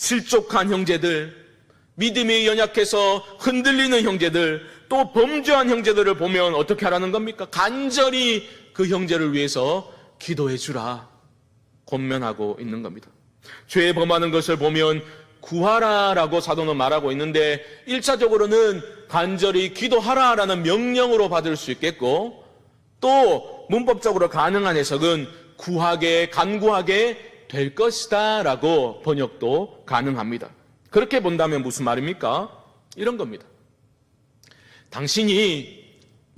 실족한 형제들, 믿음이 연약해서 흔들리는 형제들, 또 범죄한 형제들을 보면 어떻게 하라는 겁니까? 간절히 그 형제를 위해서 기도해 주라. 권면하고 있는 겁니다. 죄 범하는 것을 보면 구하라라고 사도는 말하고 있는데 1차적으로는 간절히 기도하라라는 명령으로 받을 수 있겠고 또 문법적으로 가능한 해석은 구하게 간구하게 될 것이다 라고 번역도 가능합니다. 그렇게 본다면 무슨 말입니까? 이런 겁니다. 당신이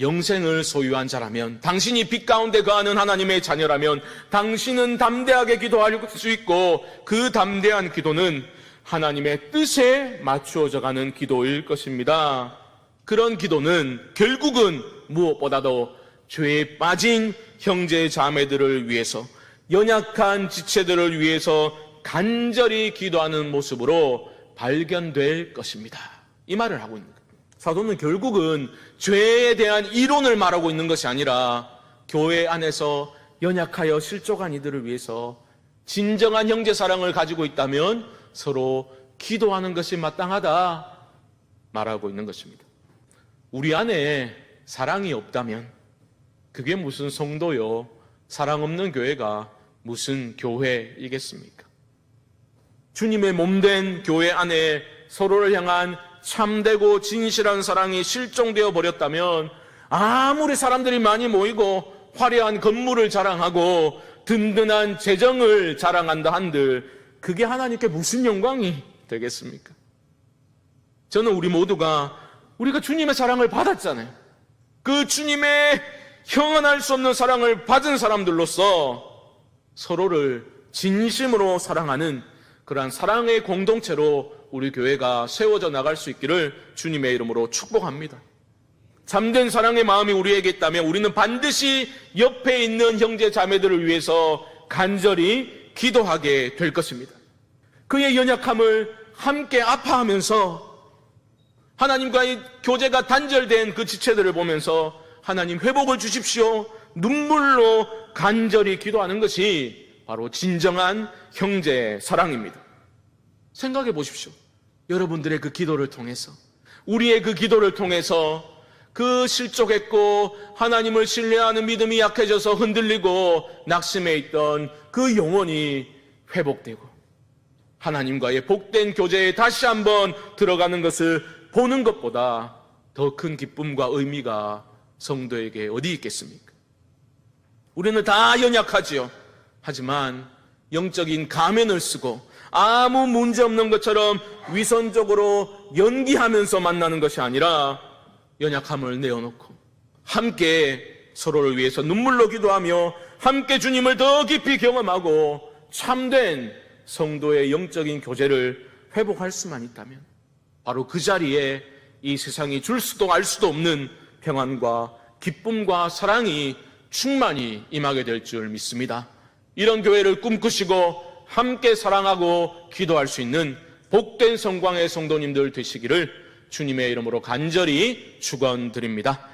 영생을 소유한 자라면, 당신이 빛 가운데 거하는 하나님의 자녀라면, 당신은 담대하게 기도할 수 있고, 그 담대한 기도는 하나님의 뜻에 맞추어져 가는 기도일 것입니다. 그런 기도는 결국은 무엇보다도 죄에 빠진 형제 자매들을 위해서, 연약한 지체들을 위해서 간절히 기도하는 모습으로 발견될 것입니다. 이 말을 하고 있는 거예요. 사도는 결국은 죄에 대한 이론을 말하고 있는 것이 아니라 교회 안에서 연약하여 실족한 이들을 위해서 진정한 형제 사랑을 가지고 있다면 서로 기도하는 것이 마땅하다 말하고 있는 것입니다. 우리 안에 사랑이 없다면 그게 무슨 성도요? 사랑 없는 교회가 무슨 교회이겠습니까? 주님의 몸된 교회 안에 서로를 향한 참되고 진실한 사랑이 실종되어 버렸다면 아무리 사람들이 많이 모이고 화려한 건물을 자랑하고 든든한 재정을 자랑한다 한들 그게 하나님께 무슨 영광이 되겠습니까? 저는 우리 모두가 우리가 주님의 사랑을 받았잖아요. 그 주님의 형언할 수 없는 사랑을 받은 사람들로서 서로를 진심으로 사랑하는 그러한 사랑의 공동체로 우리 교회가 세워져 나갈 수 있기를 주님의 이름으로 축복합니다. 잠든 사랑의 마음이 우리에게 있다면 우리는 반드시 옆에 있는 형제 자매들을 위해서 간절히 기도하게 될 것입니다. 그의 연약함을 함께 아파하면서 하나님과의 교제가 단절된 그 지체들을 보면서 하나님 회복을 주십시오. 눈물로 간절히 기도하는 것이 바로 진정한 형제 사랑입니다. 생각해 보십시오. 여러분들의 그 기도를 통해서, 우리의 그 기도를 통해서 그 실족했고 하나님을 신뢰하는 믿음이 약해져서 흔들리고 낙심해 있던 그 영혼이 회복되고 하나님과의 복된 교제에 다시 한번 들어가는 것을 보는 것보다 더 큰 기쁨과 의미가 성도에게 어디 있겠습니까? 우리는 다 연약하지요. 하지만 영적인 가면을 쓰고 아무 문제 없는 것처럼 위선적으로 연기하면서 만나는 것이 아니라 연약함을 내어놓고 함께 서로를 위해서 눈물로 기도하며 함께 주님을 더 깊이 경험하고 참된 성도의 영적인 교제를 회복할 수만 있다면 바로 그 자리에 이 세상이 줄 수도 알 수도 없는 평안과 기쁨과 사랑이 충만히 임하게 될 줄 믿습니다. 이런 교회를 꿈꾸시고 함께 사랑하고 기도할 수 있는 복된 성광의 성도님들 되시기를 주님의 이름으로 간절히 축원드립니다.